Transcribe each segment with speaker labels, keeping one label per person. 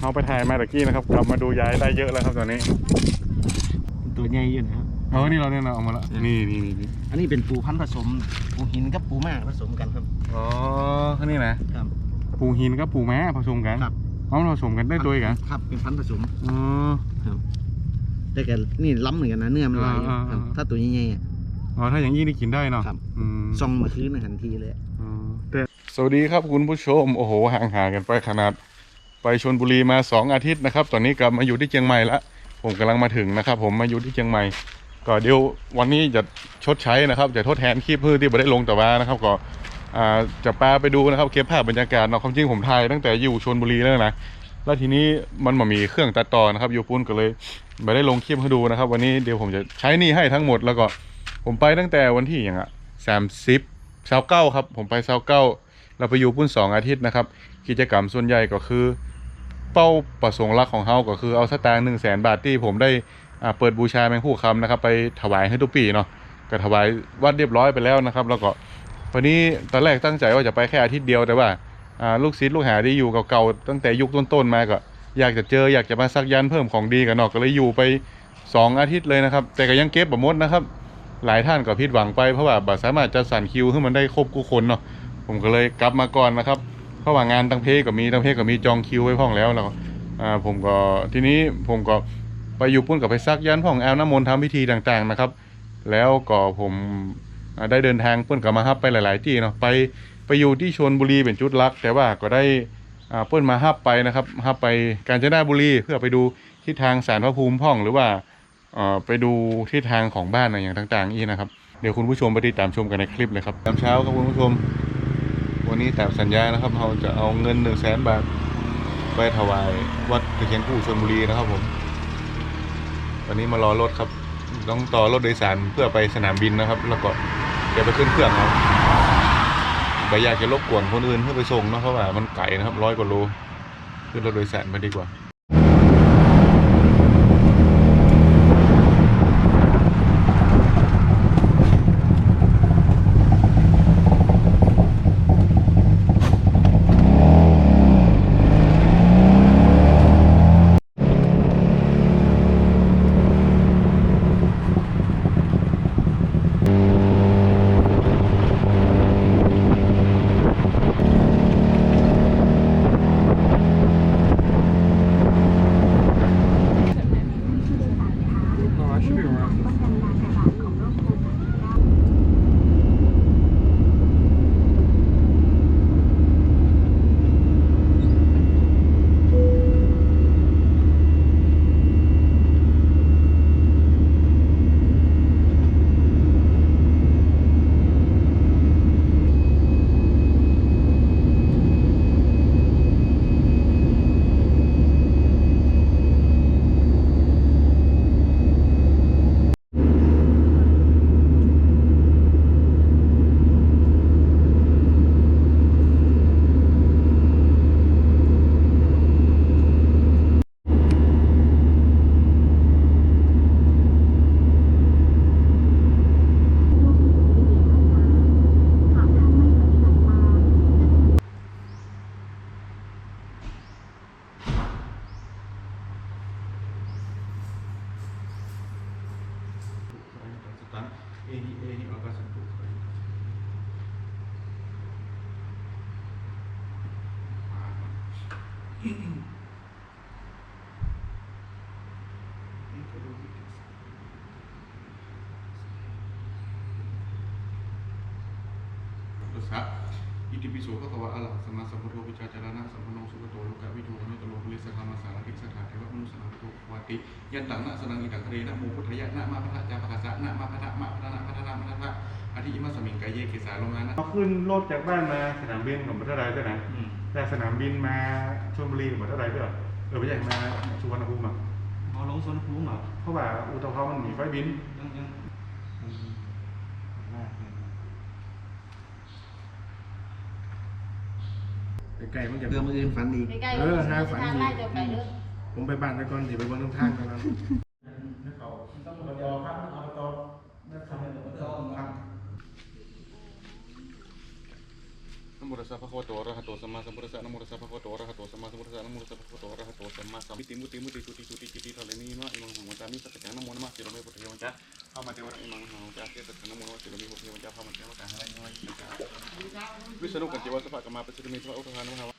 Speaker 1: เราไปถ่ายมาตะกี้นะครับ กลับมาดูย้ายได้เยอะแล้วครับตอนนี้
Speaker 2: ตัวใหญ่อยู่นะครับ
Speaker 1: เออ นี่เราเนี่ยเราเอามาละ
Speaker 2: อืม
Speaker 1: นี่นี่นี่นี่
Speaker 2: อันนี้เป็นปูพันธุ์ผสม ปูหินกับปูม่าผสมกันครับ
Speaker 1: อ๋ออันนี่นะครับ ปูหินกับปูแม้ผสมกัน
Speaker 2: ครับ
Speaker 1: เอามันผสมกันได้ด้วยกัน
Speaker 2: ครับ เป็นพันธุ์ผสม
Speaker 1: อ๋อ
Speaker 2: ครับ แต่แกนี่ล้ำเหมือนกันนะเนื้อมันหลาย
Speaker 1: อ่าอ่า
Speaker 2: ครับ
Speaker 1: อ่า
Speaker 2: ถ้าตัวใหญ่ๆอะ
Speaker 1: อ๋อ ถ้าอย่างนี้นี่กินได้เนาะ
Speaker 2: ครับ
Speaker 1: อืม
Speaker 2: ซองมาคืนนะทันทีเลย
Speaker 1: อ๋อแต่สวัสดีครับคุณผู้ชม โอ้โหห่างหากันไปขนาด ไปชนบุรีมาสองอาทิตย์นะครับ ตอนนี้กลับมาอยู่ที่เชียงใหม่ละผมกำลังมาถึงนะครับ ผมมาอยู่ที่เชียงใหม่ ก็เดี๋ยววันนี้จะชดใช้นะครับ จะทดแทนคลิปพื่อที่ไม่ได้ลงแต่ว่านะครับ ก็อ่าจะปาไปดูนะครับเก็บภาพบรรยากาศเนาะความจริงผมถ่ายตั้งแต่อยู่ชนบุรีแล้วนะแล้วทีนี้มันมามีเครื่องตัดต่อนะครับอยู่ปุ้นก็เลยไม่ได้ลงคลิปให้ดูนะครับ วันนี้เดี๋ยวผมจะใช้นี่ให้ทั้งหมดแล้วก็ผมไปตั้งแต่วันที่อย่างอะสามสิบเช้าเก้าครับ ผมไปเช้าเก้าเราไปอยู่ปุ้นสองอาทิตย์นะครับ กิจกรรมส่วนใหญ่ก็คือ เป้าประสงค์หลักของเฮาก็คือเอาสตางค์หนึ่งแสนบาทที่ผมได้เปิดบูชาแมงผู้คำนะครับ ไปถวายให้ทุกปีเนาะก็ถวายวัดเรียบร้อยไปแล้วนะครับ แล้วก็วันนี้ตอนแรกตั้งใจว่าจะไปแค่อาทิตย์เดียวแต่ว่าลูกศิษย์ลูกหาที่อยู่เก่าๆตั้งแต่ยุคต้นๆมาก็อยากจะเจออยากจะมาสักยันเพิ่มของดีกันเนาะก็เลยอยู่ไปสองอาทิตย์เลยนะครับ แต่ก็ยังเก็บแบบมดนะครับ หลายท่านก็ผิดหวังไปเพราะว่าบัตรสามารถจะสั่นคิวให้มันได้ครบกุคนเนาะผมก็เลยกลับมาก่อนนะครับ เพราะว่างานตั้งเพก็มีตั้งเพก็มีจองคิวไว้พ่องแล้วแล้วอ่าผมก็ทีนี้ผมก็ไปอยู่ปุ้นกับไปซักยันพ่องแอลน้ำมนต์ทำพิธีต่างๆนะครับ แล้วก็ผมได้เดินทางเพื่อนกับมาฮับไปหลาย ๆ ที่เนาะไปไปอยู่ที่ชนบุรีเป็นจุดลัก แต่ว่าก็ได้อ่าเพื่อนมาฮับไปนะครับฮับไปกาญจนบุรีเพื่อไปดูทิศทางสารพระภูมิพ่องหรือว่าอ่อไปดูทิศทางของบ้านอะไรอย่างต่าง ๆ อีกนะครับ เดี๋ยวคุณผู้ชมไปติดตามชมกันในคลิปเลยครับตามเช้าครับคุณผู้ชม วันนี้ตามสัญญานะครับเราจะเอาเงินหนึ่งแสนบาทไปถวายวัดตะเคียนคู่ชนบุรีนะครับผมวันนี้มารอรถครับ ต้องต่อรถโดยสารเพื่อไปสนามบินนะครับ แล้วก็เดี๋ยวไปขึ้นเครื่องครับไปอยากจะรบกวนคนอื่นเพื่อไปส่งนะเพราะว่ามันไกลนะครับร้อยกว่าโลขึ้นรถโดยสารมาดีกว่า
Speaker 3: 絵に絵に
Speaker 1: 任せと。 อิติปิโสภะคะวะอะระหะสัมมาสัมพุทโธวิจารณะสัมปันโนสุขโตโลกะวิทูนุตตโลภุริสธรรมสารทิสถาเทวมนุสนาโตวาติยันตังนะสนังอิตังคะเรนะโมพุทธยะนะมาพัทธจาภคสะนะมาพัทธะมาพัทธนะพัทธนะพัทธะอธิอิมัสมิงกายเยเกสาโลมานะขึ้นรถจากบ้านมาสนามบินของบัตรไดด้วยนะแต่สนามบินมาชลบุรีของบัตรไดด้วยเออไม่ใช่มาสุวรรณภูมิอะ
Speaker 3: อ๋อลงสวนภูมิเหรอ
Speaker 1: เพราะว่าอุตภาวมันมีไฟบิน
Speaker 3: ยังยังมากเลย
Speaker 4: ไก่มันจะ
Speaker 2: เพื่อมืออื่นฝันดี
Speaker 5: ใกล้ๆ
Speaker 4: เออหาฝัน
Speaker 5: ทาง
Speaker 4: ดี
Speaker 5: ไล่เดียวกันเด้อ
Speaker 4: ผมไปบ้านไปก่อนสิไปบนทางกันแล้ว
Speaker 1: นะโมตัสสะภะคะวะโตอะระหะโตสัมมาสัมพุทธัสสะนะโมตัสสะภะคะวะโตอะระหะโตสัมมาสัมพุทธัสสะนะโมตัสสะภะคะวะโตอะระหะโตสัสัมมิติมุติมุติตุติตุติจิติทะเลนีนะอิมังหังวจามิสัจจังนะโมนะมะสิโรเมปุถุยวจาข้ามา เทวะอิมังหังวจาเทสัจจังนะโมนะมะสิโรเมปุถุยวจาข้ามาเทวะตาหะไรนะวิสนุกันจิวะสัพพะกมาปัสสิเมสวะอุทธานุภาวะ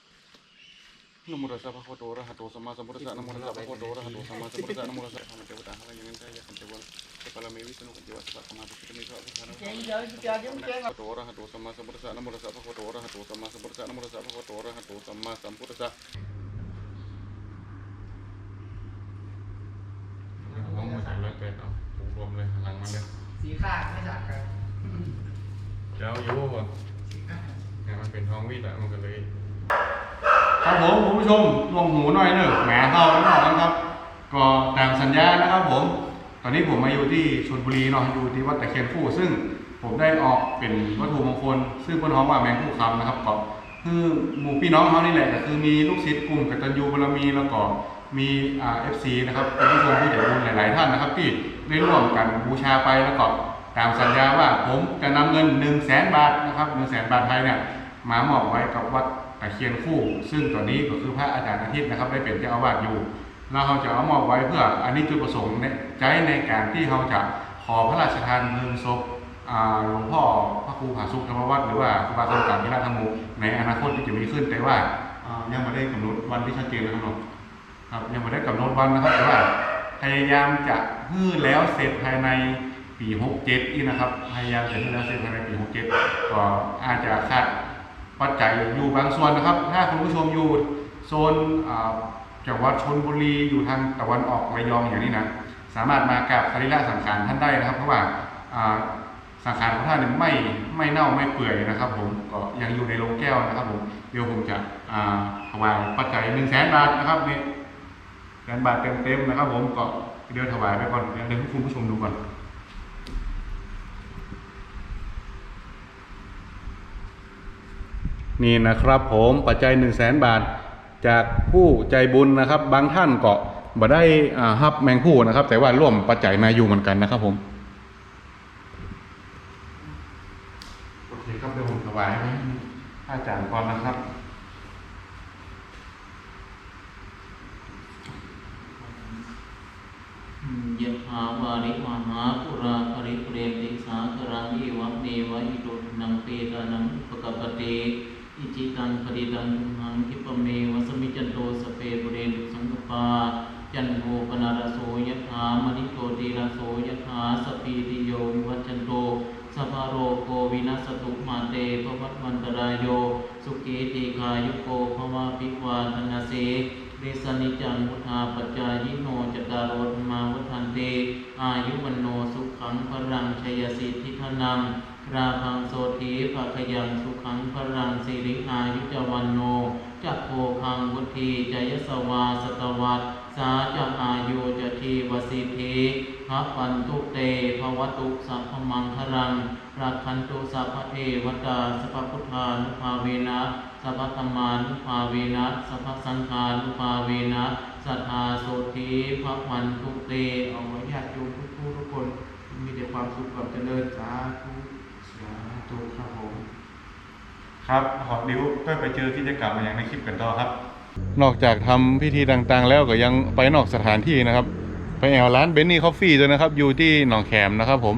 Speaker 1: นะโมตัสสะภะคะวะโตอะระหะโตสัมมาสัมพุทธัสสะนะโมตัสสะภะคะวะโตอะระหะโตสัมมาสัมพุทธัสสะนะโมตัสสะข้ามาเทวะตาหะไรยังไงยะคันเทวะสัพพะละเมวิสนุกันจิวะสัพพะกมาปัสสิเมสวะอุทธานุภาวะโตระหะโตสัมมาสัมพุทธัสสะนะโมตัสสะภะคะวะโตอะระหะโตสัมมาสัมพุทธัสสะนะโมตัสสะภะคะวะโตอะระหะโตสัมมาสัมพุทธัสสะเอาหมดแล้วเป็ดเอาถูกร วมเลยหลังมันเลย
Speaker 2: สีข้างไม่จากกัน
Speaker 1: เดี๋ยวอยู่บ่เนี่ยมันเป็นท้องวิทย์อะมันก็เลย ครับผมคุณผู้ชมลงหูหน่อยเนอะแหมเข้าแล้วนะครับ ก็ตามสัญญานะครับผม ตอนนี้ผมมาอยู่ที่ชลบุรีเนาะอยู่ที่วัดตะเคียนคู่ ซึ่งผมได้ออกเป็นวัตถุมงคล ซึ่งบนท้องว่าแมงคู่คำนะครับก็คือหมู่พี่น้องเขานี่แหละก็คือมีลูกศิษย์กลุ่มกตัญญูบารมีแล้วก็มีอ่าเอฟซีนะครับเป็นผู้ชมผู้ใหญ่บุญหลาย ๆ ท่านนะครับที่ ได้ร่วมกันบูชาไปแล้วก็ตามสัญญาว่าผมจะนำเงิน1นึ่งแสนบาทนะครับหนึ่งแสนบาทไทยเนี่ยมามอบไว้กับวัดตะเคียนคู่ ซึ่งตอนนี้ก็คือพระอาจารย์อาทิตย์นะครับ ได้เป็นเจ้าอาวาสอยู่แล้วเราจะเอามอบไว้เพื่ออันนี้จุดประสงค์ใจในการที่เราจะขอพระราชทานเพลิงศพหลวงพ่อพระครูผาสุกธรรมวัฒน์หรือว่าครูบาสมการพิราธรรมโมในอนาคตที่จะมีขึ้นแต่ว่าอ่ายังไม่ได้กำหนดวันที่ชัดเจนนะครับผมครับยังไม่ได้กำหนดวันนะครับแต่ว่าพยายามจะ ฮื้อแล้วเสร็จภายในปี 67นี่นะครับ พยายามจะฮื้แล้วเสร็จภายในปี 67 ก็อาจจะคาดปัจจัยอยู่บางส่วนนะครับ ถ้าคุณผู้ชมอยู่โซนจังหวัดชนบุรีอยู่ทางตะวันออกระยองอย่างนี้นะ สามารถมากราบสรีระสังขารท่านได้นะครับ เพราะว่าสังขารของท่านเนี่ยไม่ไม่เน่าไม่เปื่อยนะครับ ผมก็ยังอยู่ในโรงแก้วนะครับผมเดี๋ยวผมจะอ่าถวายปัจจัยหนึ่งแสนบาทนะครับนี่แสนบาทเต็มๆนะครับ ผมก็ เดี๋ยวถวายไปก่อนเดี๋ยวให้คุณผู้ชมดูก่อนนี่นะครับผมปัจจัย 1 0 0 0 0แสนบาท จากผู้ใจบุญนะครับ บางท่านก็บ่ได้ฮับแมงผู้นะครับ แต่ว่าร่วมปัจจัยมาอยู่เหมือนกันนะครับผมโอเคครับเดี๋ยวผมถวายให้อาจารย์ก่อนนะครับ
Speaker 5: ยะถาวาริวหาปุราภริเปรมติสาครังเอวะเมวะอิโตนังเปตานังปกปเตอิจิตังปฏิตังทุมหังคิปะเมวะสมิจันโตสเปปุเรนุสังกปาจันโทปนารโสยะถามณิโตติรโสยะถาสปีติโยวิวัจจันโตสัพพะโรโควินัสตุมาเตภวัตวันตรายโยสุขีติคายุโกภวะปิวาทนาเส เดสนิจังพุทธาปัจจายิโนจตารโอธรรมาวัฏันเตอายุวันโนสุขังพรังชยสิทธิพนังราพังโสธีภะขยังสุขังพรังสิริอายุจวันโนจักโพคังวุธีจยสวาสตวัตสาจะอายุจทีวสิทธิพระปันตุเตภวตุสัพพมังครังรักขันตุสัพพเทวตาสัพพุทธานุภาเวนะ สัพพธรรมานุภาเวนะสัพพสังฆานุภาเวนะสัทธาโสธีพระวันตุเตเอาไว้ญาติโยมทุกผู้ทุกคน มีแต่ความสุขความเจริญสาธุ
Speaker 1: สาธุครับผมครับขอดิวก็ไปเจอกิจกรรมมาอย่างในคลิปกันต่อครับ นอกจากทำพิธีต่างๆ แล้วก็ยังไปนอกสถานที่นะครับ ไปแอวร้านเบนนี่คอฟฟี่ด้วยนะครับอยู่ที่หนองแขมนะครับผม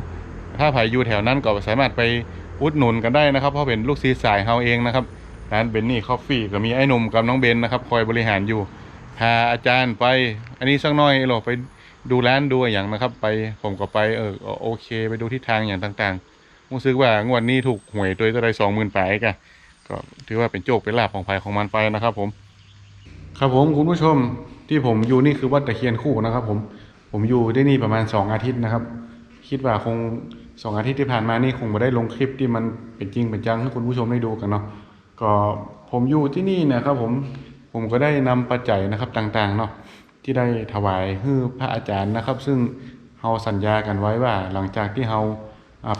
Speaker 1: ถ้าใครอยู่แถวนั้นก็สามารถไปอุดหนุนกันได้นะครับ เพราะเป็นลูกซีสายเฮาเองนะครับ ร้านเบนนี่คอฟฟี่ก็มีไอ้หนุ่มกับน้องเบนนะครับ คอยบริหารอยู่พาอาจารย์ไป อันนี้สักหน้อยเราไปดูร้านดูอย่างนะครับ ไปผมก็ไปเออโอเค ไปดูทิศทางอย่างต่างๆรู้สึกว่างวดนี้ถูกหวยตัวจะได้สองหมื่นไปกันก็ถือว่าเป็นโจกเป็นลาภของภัยของมันไปนะครับผม ครับผมคุณผู้ชมที่ผมอยู่นี่คือวัดตะเคียนคู่นะครับผมผมอยู่ได้นี่ประมาณสองอาทิตย์นะครับ คิดว่าคงสองอาทิตย์ที่ผ่านมานี่คงไม่ได้ลงคลิปที่มันเป็นจริงเป็นจังให้คุณผู้ชมได้ดูกันเนาะ ก็ผมอยู่ที่นี่นะครับผมผมก็ได้นำปัจจัยนะครับต่างๆเนาะที่ได้ถวายให้พระอาจารย์นะครับ ซึ่งเราสัญญากันไว้ว่า หลังจากที่เรา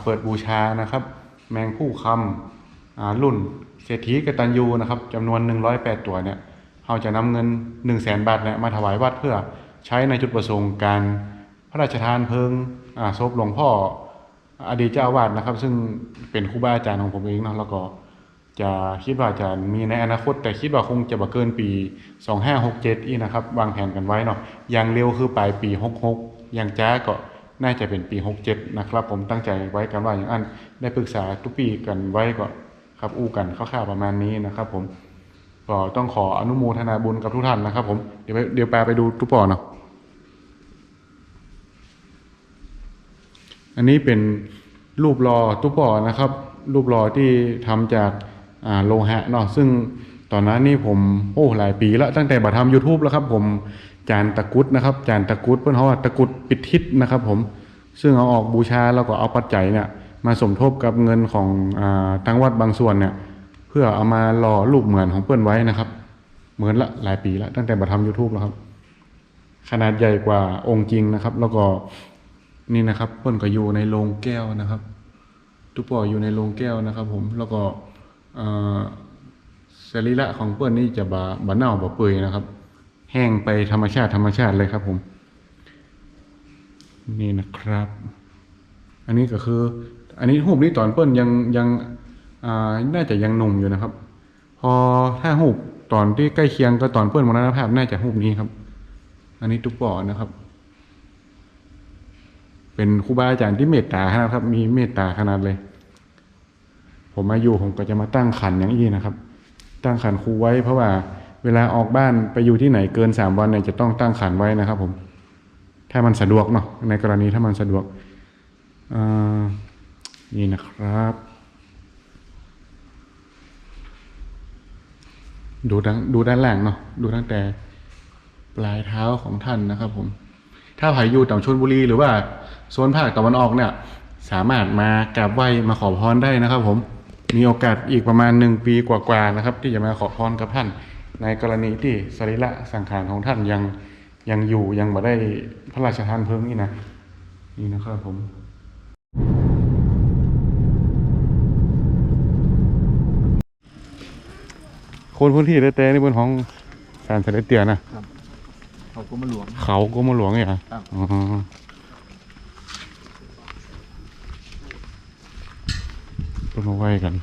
Speaker 1: เปิดบูชานะครับ แมงผู้คำอ่ารุ่นเศรษฐีกตัญญูนะครับจำนวน 108 ตัวเนี่ยเราจะนำเงิน 1 0 0 0 0แสนบาทเนี่ยมาถวายวัดเพื่อใช้ในจุดประสงค์การพระราชทานเพลิงอ่าศพหลวงพ่ออดีตเจ้าอาวาสนะครับ ซึ่งเป็นครูบาอาจารย์ของผมเองเนาะแล้วก็ จะคิดว่าจะมีในอนาคต แต่คิดว่าคงจะบ่เกินปี 2567 อีกนะครับ วางแผนกันไว้เนาะอย่างเร็วคือปลายปี 66 อย่างจ้าก็น่าจะเป็นปี 67 นะครับ ผมตั้งใจไว้กันว่าอย่างอันได้ปรึกษาทุกปีกันไว้ก็ครับอู้กันคร่าวๆประมาณนี้นะครับ ผมก็ต้องขออนุโมทนาบุญกับทุกท่านนะครับ ผมเดี๋ยวไปเดี๋ยวแปาไปดูทุกปอเนาะอันนี้เป็นรูปหล่อตุ๊ปอนะครับ รูปหล่อที่ทำจาก โลหะเนาะซึ่งตอนนั้นนี่ผมโอ้หลายปีแล้วตั้งแต่บัทำ YouTube แล้วครับผมจานตะกุดนะครับจานตะกุดเพื่อนเขาว่าตะกุดปิดทิศนะครับผมซึ่งเอาออกบูชาแล้วก็เอาปัจจัยเนี่ยมาสมทบกับเงินของอทางวัดบางส่วนเนี่ยเพื่อเอามาหล่อรูปเหมือนของเพื่อนไว้นะครับ เหมือนละหลายปีแล้วตั้งแต่บัทำ YouTube แล้วครับ ขนาดใหญ่กว่าองค์จริงนะครับ แล้วก็นี่นะครับเปิ้นก็อยู่ในโรงแก้วนะครับ ทุกปออยู่ในโรงแก้วนะครับ ผมแล้วก็ สรีระของเปิ้นนี่จะบาบาเน่าบาเปื่อยนะครับ แห้งไปธรรมชาติธรรมชาติเลยครับผม นี่นะครับ อันนี้ก็คือ อันนี้หูปนี้ตอนเปิ้นยังยังน่าจะยังหนุ่มอยู่นะครับ พอถ้าหูปตอนที่ใกล้เคียงก็ตอนเปิ้นมรณภาพน่าจะหูปนี้ครับ อันนี้ทุกปอนะครับ เป็นครูบาอาจารย์ที่เมตตานาดครับ มีเมตตาขนาดเลย ผมมาอยู่ผมก็จะมาตั้งขันอย่างนี้นะครับ ตั้งขันครูไว้ เพราะว่าเวลาออกบ้านไปอยู่ที่ไหนเกินสามวันเนี่ยจะต้องตั้งขันไว้นะครับ ผม ถ้ามันสะดวกเนาะในกรณีถ้ามันสะดวกอ่านี่นะครับ ดูดังดูด้านล่างเนาะดูตั้งแต่ปลายเท้าของท่านนะครับ ผม ถ้าใครอยู่ต่างชนบุรีหรือว่าโซนภาคตะวันออกเนี่ย สามารถมากราบไหว้มาขอพรได้นะครับ ผม มีโอกาสอีกประมาณหนึ่งปีกว่าๆนะครับ ที่จะมาขอพรกับท่าน ในกรณีที่สรีระสังขารของท่านยังยังอยู่ยังบ่ได้พระราชทานเพลิงนี่นะนี่นะครับผมคนพื้นที่แต่ๆนี่บนของการเสด็จเตี่ยนะ
Speaker 2: เขาก็มาหลวง
Speaker 1: เขาก็มาหลวงเนี่ยเหรอ
Speaker 2: ครับ
Speaker 1: อ๋ อต้นมาไหว้กัน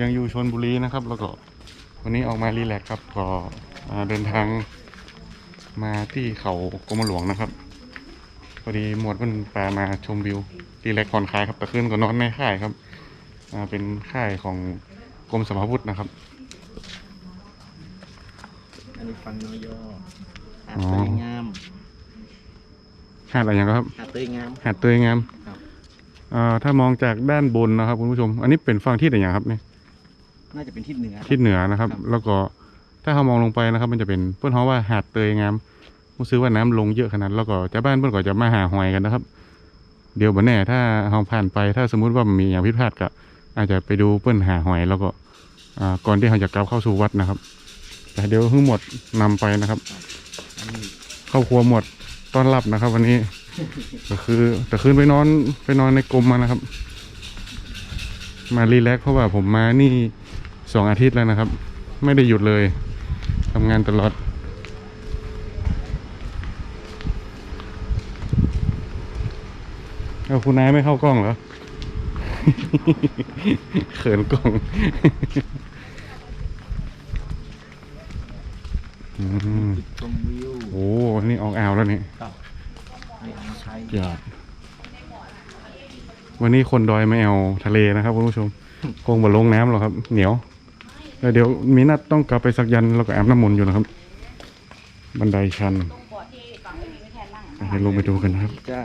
Speaker 1: ยังอยู่ชนบุรีนะครับ แล้วก็ วันนี้ออกมารีแลกซ์ครับก็อ่าเดินทางมาที่เขากรมหลวงนะครับพอดีหมวดมันปลามาชมวิวรีแลกซ์ผ่อนคลายครับแต่คืนก็นอนในค่ายครับอ่าเป็นค่ายของกรมสมภาวุธนะครับ
Speaker 2: อันนี้ฟังน้อยย่อหา
Speaker 1: อ๋อ
Speaker 2: เตยงาม
Speaker 1: หาดอะไรอย่างครับ
Speaker 2: หาเตยงาม
Speaker 1: หาดเตยงาม
Speaker 2: ครับ
Speaker 1: อ่าถ้ามองจากด้านบนนะครับคุณผู้ชม อันนี้เป็นฝั่งที่ไหนอย่างครับเนี่ย
Speaker 2: น่าจะเป็นทิศเหนือ
Speaker 1: ทิศเหนือนะครับ
Speaker 2: ครับ
Speaker 1: แล้วก็ถ้าเรามองลงไปนะครับ มันจะเป็นเพื่อนเขาว่าหาดเตยงามรู้สึกว่าน้ำลงเยอะขนาดแล้วก็ชาวบ้านเพื่อนก็จะมาหาหอยกันนะครับ เดี๋ยวบ่แน่ ถ้าเราผ่านไปถ้าสมมุติว่ามันมีอย่างผิดพลาดก็อาจจะไปดูเพื่อนหาหอยแล้วก็อ่าก่อนที่เราจะกลับเข้าสู่วัดนะครับ แต่เดี๋ยวทั้งหมดนำไปนะครับ
Speaker 2: อันนี้
Speaker 1: ครอบครัวหมดต้อนรับนะครับ วันนี้ก็คือแต่คืนไปนอนไปนอนในกรมมานะครับ มารีแลกซ์เพราะว่าผมมานี่ สองอาทิตย์แล้วนะครับ ไม่ได้หยุดเลยทำงานตลอด เอาคุณนายไม่เข้ากล้องเหรอ เขินกล้องอืม
Speaker 2: จุดชมวิว
Speaker 1: โอ้วันนี้ออกอ่าวแล้วนี่
Speaker 2: ครับนี่อ่างไทย
Speaker 1: ยอดวันนี้คนดอยไม่เอาทะเลนะครับคุณผู้ชม คงบ่ลงน้ำหรอกครับ เหนียว แล้วเดี๋ยวมีนัดต้องกลับไปสักยันต์แล้วก็แอบน้ำมนต์อยู่นะครับ บันไดชันเดี๋ยวลงไปดูกันนะครับ
Speaker 2: เจ้า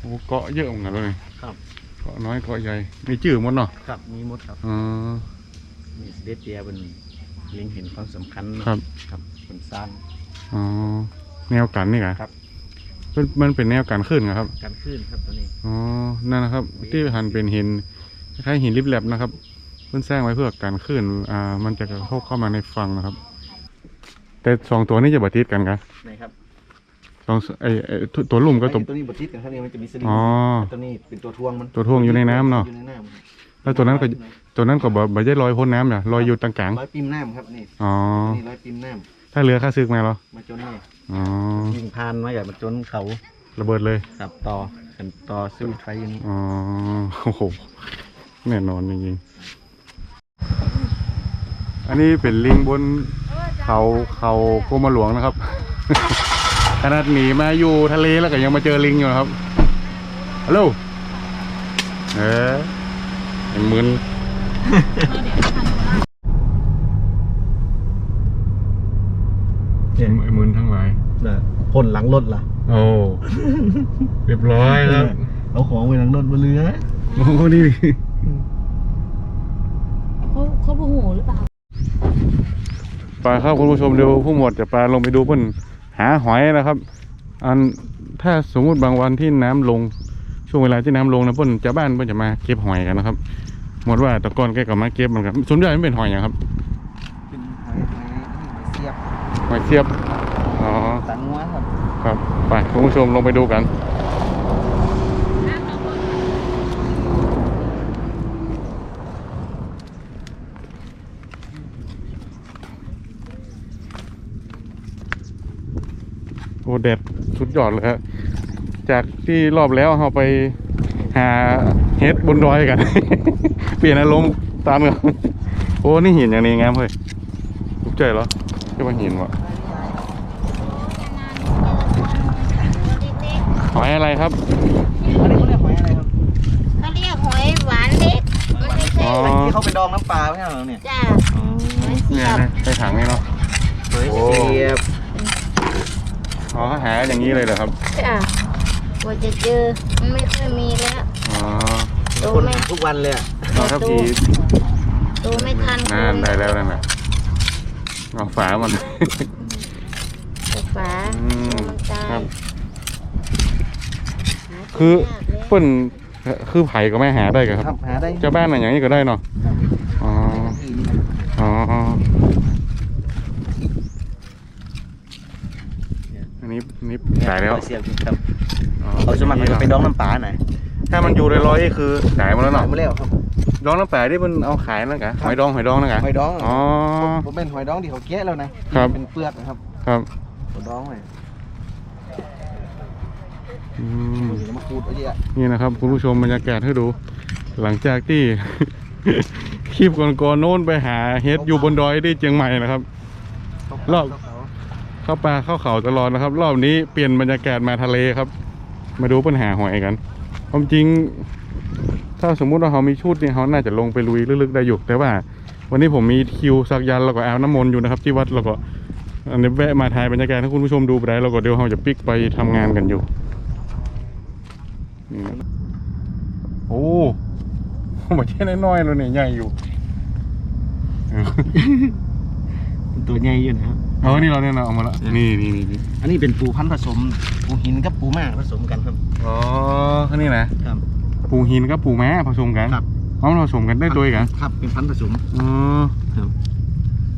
Speaker 1: โอ้เกาะเยอะเหมือนกันเลย
Speaker 2: ครับ
Speaker 1: เกาะน้อยเกาะใหญ่มีจื่อหมดเนาะ
Speaker 2: ครับมีมดครับ
Speaker 1: อ๋อ
Speaker 2: มีเสด็จเตียเป็นเล็งเห็นความสำคัญ
Speaker 1: ครับ
Speaker 2: ครับเป็นสร้าง
Speaker 1: อ๋อแนวกันนี่กะ
Speaker 2: ครับ
Speaker 1: เป็นมันเป็นแนวการขึ้นครับ
Speaker 2: การขึ้นครับตัวนี้
Speaker 1: อ๋อ นั่นนะครับ ที่หันเป็นหินคล้ายๆหินริบแลบนะครับ เพิ่นสร้างไว้เพื่อการขึ้นอ่า มันจะกระทบเข้ามาในฝั่งนะครับ แต่สองตัวนี้จะบัติดกันครับ
Speaker 2: นะครับ
Speaker 1: สองไอไอ้ตัวตัวลุ่มก็ตัว
Speaker 2: ตัวนี้บดทิศกันครับนี่มันจะมีสลิง
Speaker 1: อ๋อ
Speaker 2: ตัวนี้เป็นตัวทวงมัน
Speaker 1: ตัวทวงอยู่ในน้ำเนาะ
Speaker 2: อยู่ในน้ำครับ
Speaker 1: แล้วตัวนั้นก็ตัวนั้นก็บ่บ่ได้ลอยพ้นน้ำน่ะลอยอยู่ตรงกลาง
Speaker 2: ร้อยปิมน้ำครับนี่
Speaker 1: อ๋อ
Speaker 2: นี่ร้อยปิมน้
Speaker 1: ถ้าเรือค่าซึกมาเหรอำ
Speaker 2: มาจนนี่
Speaker 1: อ๋อ
Speaker 2: ยิงพานมาอย่างมาจนเขา
Speaker 1: ระเบิดเลย
Speaker 2: ครับต่อกันต่อสู้ไฟอยู่นี่
Speaker 1: อ๋อโอ้โหแน่นอนจริงๆอันนี้เป็นลิงบนเขาเขาโคมาหลวงนะครับ ขนาดหนีมาอยู่ทะเลแล้วก็ยังมาเจอลิงอยู่นะครับฮัลโหลเออไอ้มึน ไอ้มึนทั้งหลาย
Speaker 2: พ่นหลังรถล่ะ
Speaker 1: โอ้เรียบร้อยครับ
Speaker 2: เอาของไว้หลังรถบนเรือ
Speaker 1: โอ้โหนี่
Speaker 6: เขาเขาโมโหหรือเปล่า
Speaker 1: ไปครับคุณผู้ชมเดี๋ยวผู้หมวดจะปลาลงไปดูเพิ่นหาหอยนะครับ อันถ้าสมมุติบางวันที่น้ำลงช่วงเวลาที่น้ำลงนะเพิ่นจะบ้านเพิ่นจะมาเก็บหอยกันนะครับหมดว่าแตะกอนแกก็มาเก็บเหมือนกันส่วนใหญ่มันเป็นหอยอย่างครับ
Speaker 2: เป็นหอยหอยเสียบ
Speaker 1: หอยเสียบ อ๋อ
Speaker 2: สังงัวครับ
Speaker 1: ครับ ไปคุณผู้ชมลงไปดูกัน โอ้เด็ดสุดยอดเลยครับ จากที่รอบแล้วเราไปหาเฮ็ดบนดอยกัน เปลี่ยนอารมณ์ตามกัน โอ้ นี่หินอย่างนี้งามเฮ้ยถูกใจเหรอ ใช่ว่าหินวะหอยอะไรครับ
Speaker 2: อันนี้เขาเรียกหอยอะไรครับ
Speaker 6: เขาเรียกหอยหวานเล็กมันไม่ใช่
Speaker 1: อ๋อ
Speaker 2: ที่เขาไปดองน้ำปลาไม่ใช่เหรอเนี่ย
Speaker 6: จ้าหอยเสี
Speaker 1: เนี่ยย
Speaker 6: บ
Speaker 1: นะใส่ถังนี่เนาะ
Speaker 2: หอย
Speaker 1: โอ้
Speaker 2: เสียบ
Speaker 1: อ๋อหาอย่างนี้เลยเหรอครับ
Speaker 6: จ้าว่าจะเจอมันไม่ค่อยมีแล้ว
Speaker 1: อ๋อ
Speaker 6: โต
Speaker 2: คน
Speaker 6: ไม่
Speaker 2: ทุกวันเลยอะ
Speaker 1: เอาถ้าผี
Speaker 6: โตไม่ทัน
Speaker 1: นั่นได้แล้วนั่นน่ะ เอาฝามัน
Speaker 6: ฝา
Speaker 1: อืม
Speaker 6: มันตาย
Speaker 1: ครับ
Speaker 6: หากิน
Speaker 1: คือยา
Speaker 6: กเลย
Speaker 1: เปิ้นคือไผ่ก็ไม่หาได้กันค
Speaker 2: ค
Speaker 1: รั
Speaker 2: รั
Speaker 1: บบ
Speaker 2: หาได้
Speaker 1: เจ้าบ้านอะไรอย่างนี้ก็ได้เนาะอ๋ออ๋ออันนี้นี่สายแล้ว
Speaker 2: หอยเสียบครับ
Speaker 1: อ๋อ
Speaker 2: เขาสมัครไปดองน้ำปลาหน่อย
Speaker 1: ถ้ามันอยู่ลอยๆนี่คือสายหมาแล้ว
Speaker 2: หน่อ
Speaker 1: เนาะ
Speaker 2: ยมาแล้วครับ
Speaker 1: ดองน้ำแปะที่มันเอาขายนั่นกะหอยดองหอยดองนั่นกะ
Speaker 2: หอยดอง
Speaker 1: อ๋อ
Speaker 2: ผมเป็นหอยดองที่เขาแกะแล้วนะครับเป็นเปลือกนะครับ
Speaker 1: ครับ
Speaker 2: หอยดองเลย
Speaker 1: อืม
Speaker 2: ผมจะมาขูดเอาเยอะ
Speaker 1: นี่นะครับคุณผู้ชมบรรยากาศให้ดู หลังจากที่คลิปก่อนๆโน้นไปหาเฮ็ดอยู่บนดอยที่เชียงใหม่นะครับรอบเข้าป่าเข้าเขาตลอดนะครับ รอบนี้เปลี่ยนบรรยากาศมาทะเลครับ มาดูปัญหาหอยกันความจริง ถ้าสมมุติว่าเขามีชุดเนี่ยเขาน่าจะลงไปลุยลึกๆได้อยู่แต่ว่า วันนี้ผมมีคิวสักยันต์แล้วก็อาบน้ำมนต์อยู่นะครับที่วัดแล้วก็อันนี้แวะมาถ่ายบรรยากาศให้คุณผู้ชมดูไปได้แล้วก็เดี๋ยวเราจะปิกไปทำงานกันอยู่นี่นะโอ้ไม่ใช่น้อยๆแล้วเนี่ยใหญ่อยู่เออ
Speaker 2: ตัวใหญ่อยู่นะครับ
Speaker 1: เอานี่เราเนี่ยนะเอามาละนี่นี่นี่นี่
Speaker 2: อันนี้เป็นปูพันธุ์ผสมปูหินกับปูม่าผสมกันครับ
Speaker 1: อ๋ออันนี้นะครับ ปูหินกับปูม้าผสมกัน
Speaker 2: ครับ
Speaker 1: เอามันผสมกันได้ตัวอีกเหรอ
Speaker 2: ครับเป็นพันธุ์ผสม
Speaker 1: อ๋อ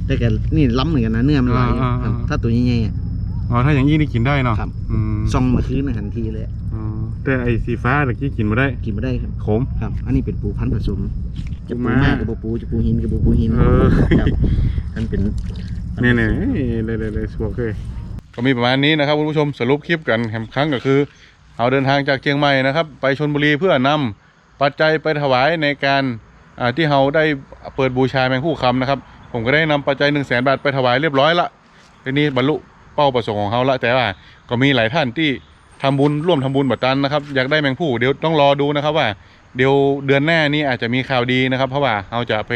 Speaker 2: แต่แกนี่ล้ำเหมือนกันนะเนื้อมันลายอยู่
Speaker 1: อ่าอ่า
Speaker 2: ครับ
Speaker 1: อ่า
Speaker 2: ถ้าตัวใหญ่ๆอะ
Speaker 1: อ๋อถ้าอย่างนี้นี่กินได้เนาะ
Speaker 2: ครับ
Speaker 1: อืม
Speaker 2: ซองมาคืนนะทันทีเลย
Speaker 1: อ๋อแต่ไอ้สีฟ้าตะกี้กินมาได้
Speaker 2: กินไม่ได้ครับ
Speaker 1: ขม
Speaker 2: ครับ อันนี้เป็นปูพันธุ์ผสม จะ
Speaker 1: ปู
Speaker 2: ปู
Speaker 1: ม้า
Speaker 2: ม่ากับปูปูจะปูหินกับปูปูหิน
Speaker 1: เออ
Speaker 2: ครับอันเป็น
Speaker 1: เนี่ยเนี่ยเลยเลยเลยสวกเลยก็มีประมาณนี้นะครับคุณผู้ชมสรุปคลิปกันแหมครั้งก็คือ เอาเดินทางจากเชียงใหม่นะครับ ไปชนบุรีเพื่อนำปัจจัยไปถวายในการที่เราได้เปิดบูชาแมงคู่คำนะครับ ผมก็ได้นำปัจจัยหนึ่งแสนบาทไปถวายเรียบร้อยละทีนี้บรรลุเป้าประสงค์ของเขาละแต่ว่าก็มีหลายท่านที่ทำบุญร่วมทำบุญบัตตันนะครับอยากได้แมงผู้เดี๋ยวต้องรอดูนะครับว่าเดี๋ยวเดือนหน้านี้อาจจะมีข่าวดีนะครับ เพราะว่าเราจะไป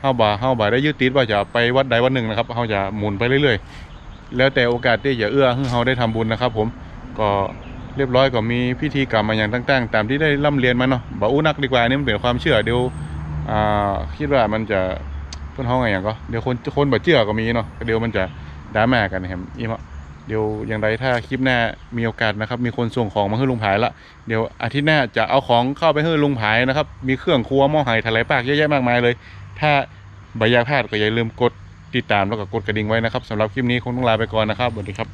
Speaker 1: เฮาบ่าเฮาบ่าได้ยึดติดว่าจะไปวัดใดวัดหนึ่งนะครับเราจะหมุนไปเรื่อย ๆ แล้วแต่โอกาสที่จะเอื้อให้เราได้ทำบุญนะครับ ผมก็ เรียบร้อยก็มีพิธีกรรมมาอย่างต่าง ๆ ตามที่ได้ร่ำเรียนมาเนาะบ่อู้นักดีกว่านี่มันเป็นความเชื่อเดี๋ยวอ่าคิดว่ามันจะเพิ่นห้องอะไรอย่างก็เดี๋ยวคนคนบ่เชื่อก็มีเนาะเดี๋ยวมันจะดราแม่กันแฮมอีมาะเดี๋ยวอย่างไรถ้าคลิปหน้ามีโอกาสนะครับ มีคนส่งของมาให้ลุงผายละเดี๋ยวอาทิตย์หน้าจะเอาของเข้าไปให้ลุงผายนะครับ มีเครื่องครัวหม้อไหทะเลปากเยอะแยะมากมายเลย ถ้าใบยากพลาดก็อย่าลืมกดติดตามแล้วก็กดกระดิ่งไว้นะครับสำหรับคลิปนี้คงต้องลาไปก่อนนะครับสวัสดีครับ